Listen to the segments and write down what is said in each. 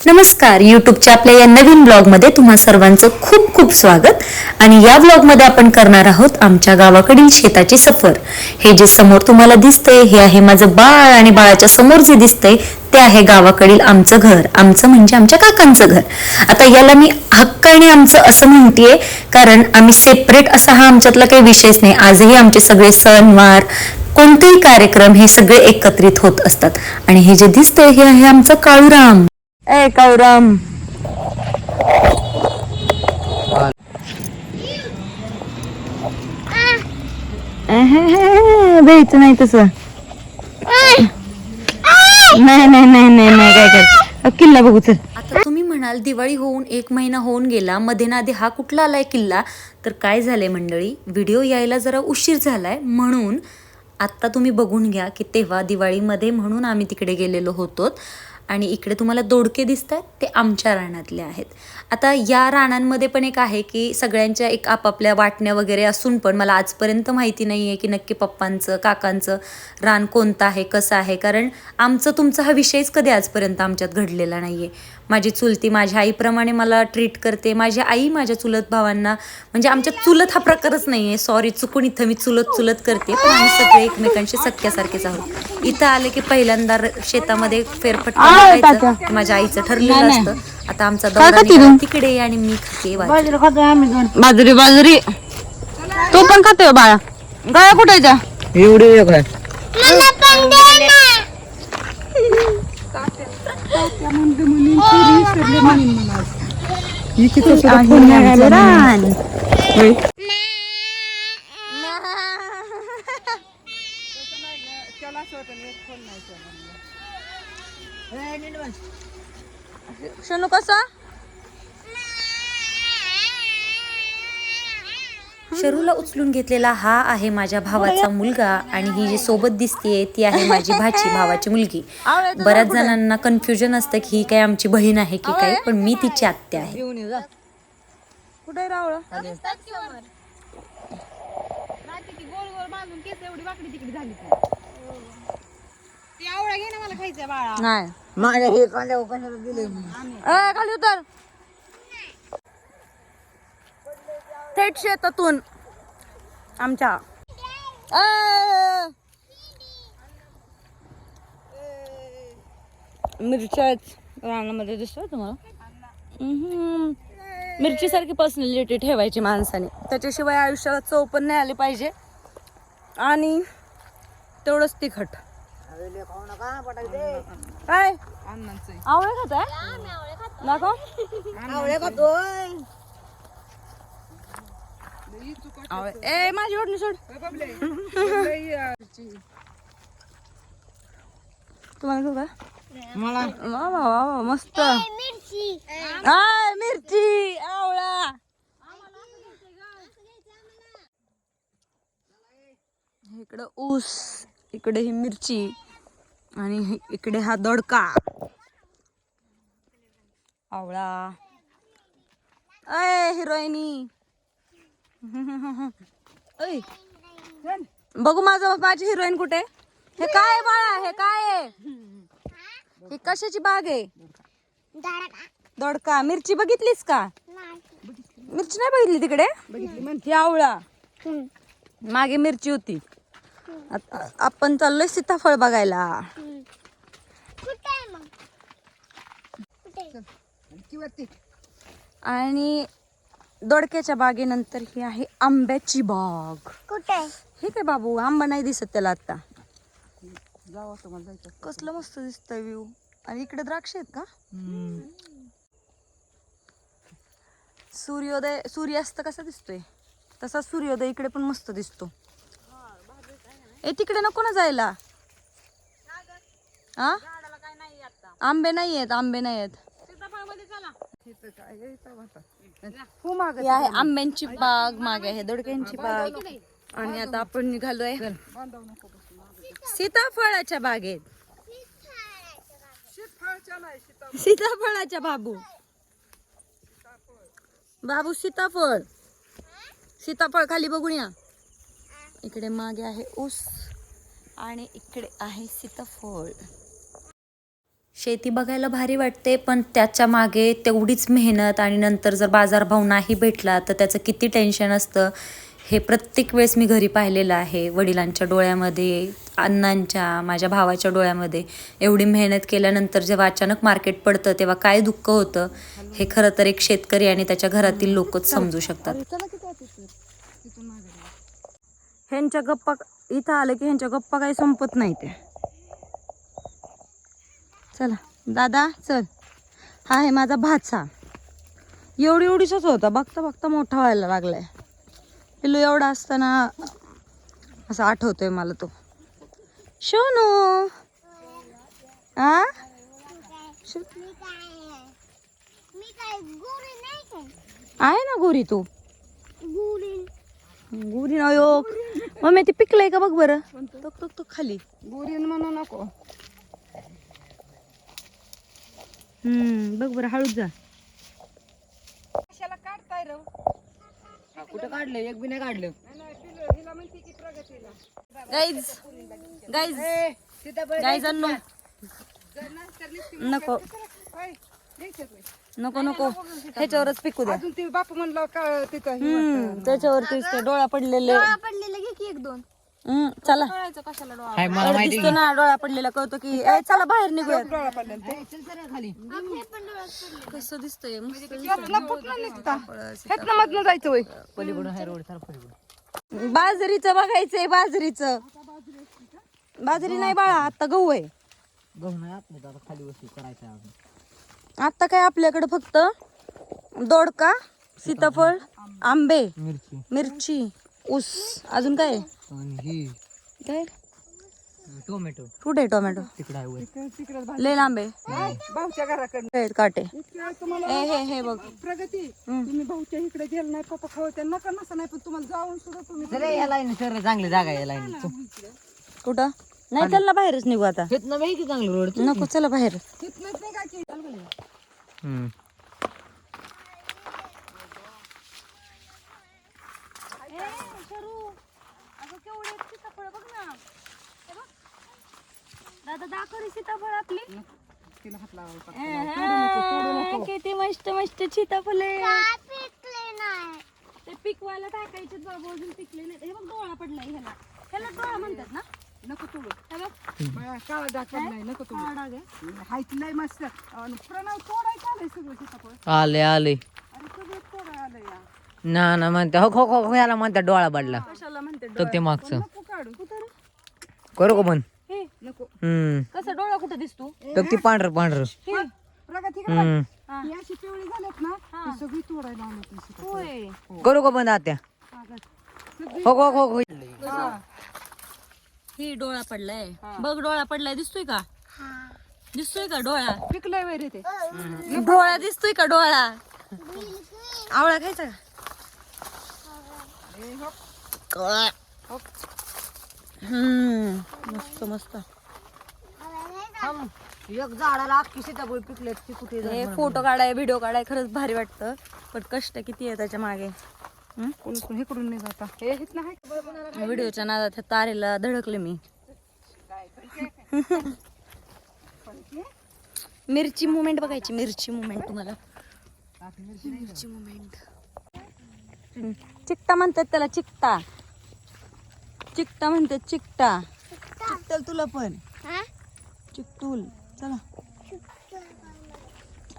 नमस्कार. युट्यूबच्या आपल्या या नवीन ब्लॉगमध्ये तुम्हा सर्वांचं खूप खूप स्वागत. आणि या ब्लॉगमध्ये आपण करणार आहोत आमच्या गावाकडील शेताची सफर. हे जे समोर तुम्हाला दिसतंय हे आहे माझं बाळ आणि बाळाच्या समोर जे दिसतंय ते आहे गावाकडील आमचं घर. आमचं म्हणजे आमच्या काकांचं घर. आता याला मी हक्काने आमचं असं म्हणतेय कारण आम्ही सेपरेट असा हा आमच्यातला काही विषयच नाही. आजही आमचे सगळे सणवार कोणतेही कार्यक्रम हे सगळे एकत्रित होत असतात. आणि हे जे दिसतंय हे आहे आमचं काळूराम. ए काळूराम भेट नाही तस. नाही नाही नाही नाही नाही काय कर. किल्ला बघू चल. आता तुम्ही म्हणाल दिवाळी होऊन एक महिना होऊन गेला मध्ये नादे हा कुठला आलाय किल्ला? तर काय झालंय मंडळी? व्हिडिओ यायला जरा उशीर झालाय म्हणून आत्ता तुम्ही बघून घ्या की तेव्हा दिवाळीमध्ये म्हणून आम्ही तिकडे गेलेलो होतो. आणि इकडे तुम्हाला दोडके दिसत आहेत ते आमच्या रानातले आहेत. आता या रानांमध्ये पण एक आहे की सगळ्यांच्या एक आपापल्या वाटण्या वगैरे असून पण मला आजपर्यंत माहिती नाही आहे की नक्की पप्पांचं काकांचं रान कोणतं आहे कसं आहे. कारण आमचं तुमचा हा विषयच कधी आजपर्यंत आमच्यात घडलेला नाही आहे माझी चुलती माझ्या आईप्रमाणे मला ट्रीट करते. माझी आई माझ्या चुलत भावांना म्हणजे आमच्यात चुलत हा प्रकारच नाही आहे सॉरी चुकून इथं मी चुलत चुलत करते. पण आम्ही सगळे एकमेकांशी सख्यासारखेच आहोत. इथं आले की पहिल्यांदा शेतामध्ये फेरफटका हे माझ्या आईचं ठरलेलं असतं. आता आमचा दौरा तिकडे आणि मी खाते. बाजरी बाजरी. तू पण खातोय बाळा. गाया कुठे त्या एवढी एक आहे शनू कसा शरूला उचलून घेतलेला हा आहे माझ्या भावाचा मुलगा आणि ही जी सोबत दिसतीये ती आहे माझी भाची भावाची मुलगी. बऱ्याच जणांना कन्फ्युजन असतं की ही काय आमची बहीण आहे की काय पण मी तिची आत्या आहे. कुठे नाही. माझ्या हे कांद्या कशाला दिले ए, खाली उतर. थेट शेतातून आमच्या. ए! मिरच्याच रानामध्ये दिसतोय तुम्हाला? मिरची सारखी पर्सनॅलिटी ठेवायची माणसाने. त्याच्याशिवाय आयुष्याला चव पण नाही आली पाहिजे. आणि तेवढंच तिखट. खाऊ नका पटायचे काय आवळे खाताय. दाखव. आवळे खातोय. आवळे ए माझी ओढणी सोड तुम्हाला घेऊ का? मला. वा वा मस्त. आय मिरची. आवळा. इकडं ऊस इकडे ही मिरची आणि इकडे हा दोडका. आवळा. अय हिरोईनी. बघू माझं माझी हिरोईन कुठे? हे काय आहे बाळा? हे काय आहे? ही कशाची बाग आहे? दोडका. मिरची बघितलीस का? मिरची नाही बघितली तिकडे? ही आवळा. मागे मिरची होती. आता आपण चाललोय सीताफळ बघायला. आणि दोडक्याच्या बागेनंतर ही आहे आंब्याची बाग. हे काय बाबू? आंबा नाही दिसत त्याला आता. कसलं मस्त दिसतंय व्ह्यू आणि इकडे द्राक्ष आहेत का? सूर्योदय सूर्यास्त कसा दिसतोय? तसा सूर्योदय इकडे पण मस्त दिसतो. ए तिकडे नको ना जायला. हा आंबे नाही आहेत आंबे नाही आहेत ही आहे आंब्यांची बाग मागे आहे दोडक्यांची बाग. आणि आता आपण निघालोय. सीताफळाच्या बागेत. सीताफळाच्या बाबू. बाबू सीताफळ. सीताफळ खाली बघून या. इकडे मागे आहे ऊस आणि इकडे आहे सीताफळ. शेती बघायला भारी वाटते पण त्याच्यामागे तेवढीच मेहनत आणि नंतर जर बाजारभाव नाही भेटला तर त्याचं किती टेन्शन असतं? हे प्रत्येक वेळेस मी घरी पाहिलेलं आहे वडिलांच्या डोळ्यामध्ये अण्णांच्या माझ्या भावाच्या डोळ्यामध्ये. एवढी मेहनत केल्यानंतर जेव्हा अचानक मार्केट पडतं तेव्हा काय दुःख होतं? हे खरं तर एक शेतकरी आणि त्याच्या घरातील लोकच समजू शकतात. ह्यांच्या गप्पा इथं आलं की ह्यांच्या गप्पा काही संपत नाही ते चला दादा चल. हा आहे माझा भाचा. एवढी एवढीचाच होता. बघता बघता मोठा व्हायला लागलाय. पिल्लू एवढा असताना असं आठवतोय मला तो. शोनू. आ? आहे ना गोरी तू? गुरी ना योग मम्मी ते पिकलंय का? बघ बरं. तो खाली. गुरीन म्हणू नको. हम्म बघ बरं हळूच जा. कशाला काढताय रव कुठं काढलं एक बी नाही काढलं. गाईज गाईज गाईज अन्नो नको. नको नको. ह्याच्यावरच पिकू द्या. अजून ते बापू म्हणलं का तिथं हम्म त्याच्यावरतीच ते डोळा पडलेले. हम्म, चला. एवढं दिसतो ना डोळा पडलेला कळतो की ए, चला बाहेर निघूया. खाली. कसं दिसतंय मस्त ह्यातनं मधनं जायचं होय. बाजरीचं बघायचंय बाजरीचं. बाजरी नाही बाळा आता गहू आहे. गहू नाही आपलं आता खाली वस्तू करायचं आता काय आपल्याकडे फक्त दोडका सीताफळ. आंबे मिरची. मिरची ऊस. अजून काय? आहे? आणि ही काय? टोमॅटो. कुठे आहे टोमॅटो? तिकडे आहे लय लांब आहे. भाऊच्या घराकडे आहेत काटे. हे हे हे बघ. प्रगती. तुम्ही भाऊच्या इकडे गेलं नाही पप्पा खाऊ त्या नका नसं नाही पण तुम्हाला जाऊन सुद्धा तुम्ही या लाईन सर चांगली जागा या लाईन. कुठं? नाही चल ना बाहेरच निघू आता. की चांगलं रोड? नको चला बाहेर. नाही का की दादा दाखव सीताफळ आपली. तिला हात लावायचा किती मस्त मस्त सीताफळे. ते पिकवायला टाकायचे बाबा अजून पिकले नाही हे बघ डोळा पडलाय ह्याला. ह्याला डोळा म्हणतात ना? नको तोडू. हे बघ. बाया, काळा डाग पडलाय नको तोडू. काळा डाग आहे. हायत लय मस्त. आणि प्रणव तोडायचं आलंय सगळं सीताफळ. आले आले अरे सगळं तोडाय आलंय या. ना ना म्हणते हो खो खो खो याला म्हणतात डोळा पडला. कशाला म्हणते तो ते मागचं. करू का पण? हे हम्म. कसा डोळा कुठं दिसतो? तो ते पांढर पांढर. हे प्रगती हम्म. ही. अशी पिवळी झाल्यात ना ती सगळी तोडायला आणत ती सीताफळ. होय. करू का पण आत्या? हो खो खो खो ही. डोळा पडलाय. बघ डोळा पडलाय. दिसतोय का? दिसतोय का डोळा? पिकलंय वैरे ते. डोळा दिसतोय का डोळा? आवळा खायचा का? हम्म. मस्त मस्त. एक झाडाला अख्खी सीताफळ पिकले ती कुठे हे फोटो काढाय व्हिडिओ काढाय खरंच भारी वाटतं. पण कष्ट किती आहे त्याच्यामागे. कोण कोण इकडून नाही जाता हे हित नाही. व्हिडिओच्या नादात ह्या तारेला धडकले मी. मिरची मुवमेंट बघायची मिरची मुवमेंट तुम्हाला. मिरची मुवमेंट चिकटा म्हणतात त्याला चिकटा. चिकटा म्हणतात चिकटा. चिकटल तुला पण. चिकटूल चला.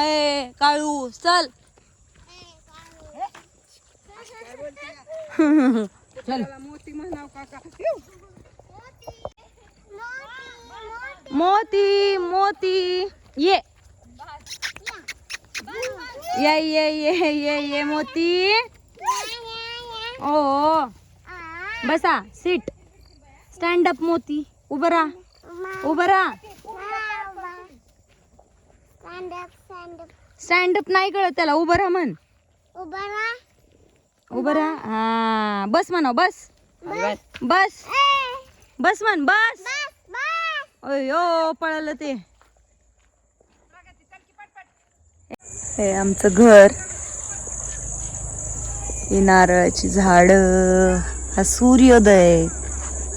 अय काळू चल. काका मोती मोती. ये. ये ये ये ये ये मोती. ओ बसा सीट स्टँड अप मोती. उभं राहा. उभं राहा. स्टँड अप नाही कळत त्याला. उभं राहा म्हण. उभं राहा. हा. बस म्हणा बस. बस. बस. म्हण बस. अयो पळालं ते. हे आमचं घर. ही नारळाची झाड. हा सूर्योदय.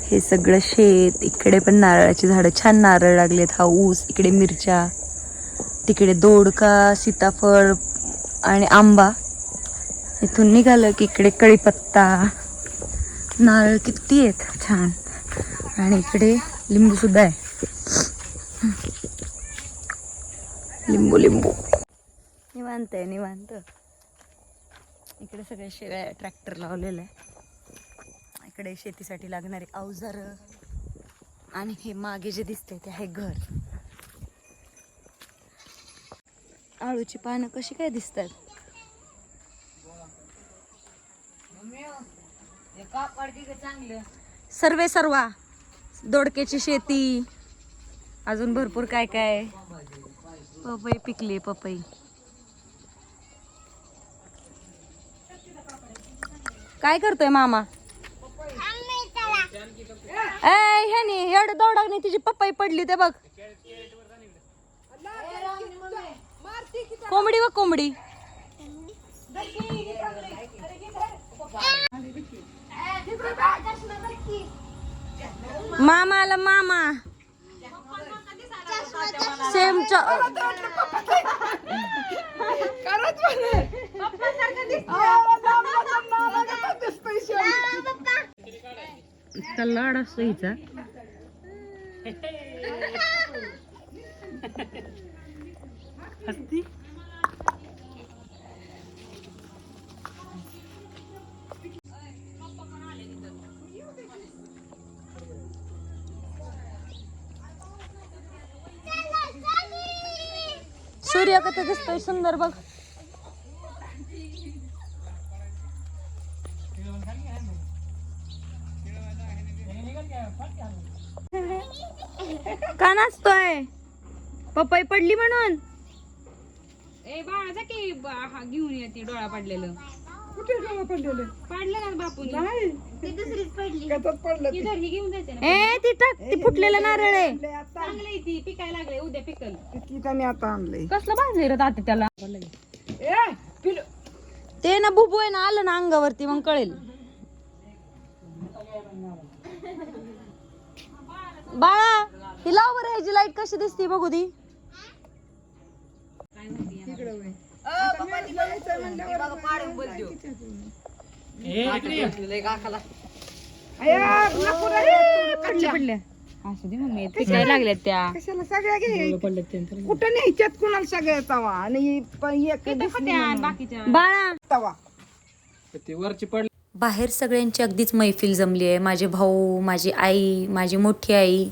हे सगळं शेत. इकडे पण नारळाची झाडं. छान नारळ लागलेत. हा ऊस. इकडे मिरच्या. तिकडे दोडका सीताफळ आणि आंबा. इथून निघालं की इकडे कळीपत्ता नारळ किती आहेत? छान. आणि इकडे लिंबू सुद्धा आहे. लिंबू लिंबू. निवांत आहे निवांत. इकडे सगळे शेळ्या ट्रॅक्टर लावलेलं आहे इकडे शेतीसाठी लागणारे अवजार. आणि हे मागे जे दिसते ते आहे घर. आळूची पानं कशी काय दिसतात? सर्वे सर्वा दोडक्याची शेती अजून भरपूर काय काय? पपई पिकली पपई. काय करतोय मामा? ए ह्यानी एवढं दौडाने तिची पपई पडली ते बघ. कोंबडी व कोंबडी. मामा आला मामा. सेम लाड असतो हिचा. सूर्य कसं दिसतोय सुंदर बघ. का नाचतोय? पपई पडली म्हणून. ए बाळा की बा- हा घेऊन येते डोळा पडलेलं. कुठे पडलेलं? पाडलं ना बापून. नाही. पडलं. ते. ही घेऊन जायचं ना. ए ती टाक ती फुटलेलं नारळ आहे. लय आता. चांगलं ती पिकायला लागले उद्या पिकल. किती त्याने आता आणलंय. कसलं भाजले रे ताते त्याला. ए पिलू. ते ना बुबू आहे ना आलं ना अंगावरती मग कळेल. बाळा ही लाव बरं ह्याची लाइट कशी दिसते बघू दी. पडल्या पडल्या असू दे मम्मी पिकायला लागल्यात त्या. कशाला सगळ्या घे कुठं न्यायच्यात कुणाला सगळ्या तवा आणि तवा. बाहेर सगळ्यांची अगदीच मैफिल जमली आहे. माझे भाऊ माझी आई माझी मोठी आई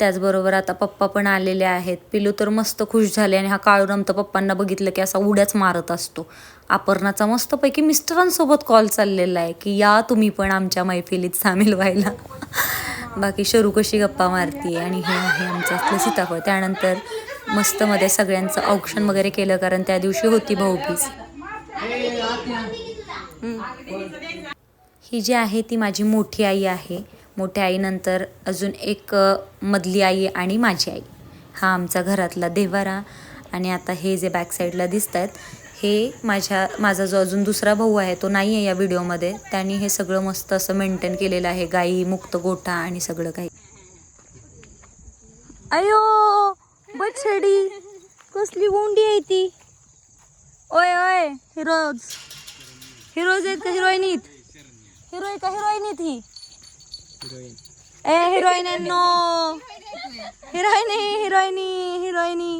त्याचबरोबर आता पप्पा पण आलेले आहेत. पिलू तर मस्त खुश झाले आणि हा काळूराम तर पप्पांना बघितलं की असा उड्याच मारत असतो. अपर्णाचा मस्तपैकी मिस्टरांसोबत कॉल चाललेला आहे की या तुम्ही पण आमच्या मैफिलीत सामील व्हायला. बाकी शरू कशी गप्पा मारतीये आणि हे आहे आमचं असलं सीताफळ. त्यानंतर मस्त मध्ये सगळ्यांचं औक्षण वगैरे केलं कारण त्या दिवशी होती भाऊबीज. ही जी आहे ती माझी मोठी आई आहे. मोठ्या आईनंतर अजून एक मधली आई आणि माझी आई. हा आमचा घरातला देवारा आणि आता हे जे बॅक साईडला दिसत आहेत हे माझ्या माझा जो अजून दुसरा भाऊ आहे तो नाही आहे या व्हिडिओमध्ये त्यांनी हे सगळं मस्त असं मेंटेन केलेलं आहे गाई मुक्त गोठा आणि सगळं काही. अयो बछडी कसली गोंडी आहे ती. ओय ओय हिरोज. हिरोज आहेत का हिरोईनीत? हिरोईन का हिरोईनीत ही? ए हिरोईन नो हिरोईनी हिरोईनी हिरोईनी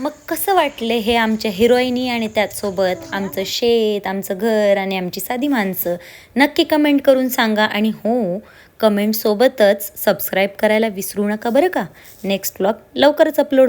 मग कसं वाटले हे आमच्या हिरोईनी आणि त्याचसोबत आमचं शेत आमचं घर आणि आमची साधी माणसं? नक्की कमेंट करून सांगा आणि हो कमेंटसोबतच सबस्क्राईब करायला विसरू नका बरं का? नेक्स्ट ब्लॉग लवकरच अपलोड होईल.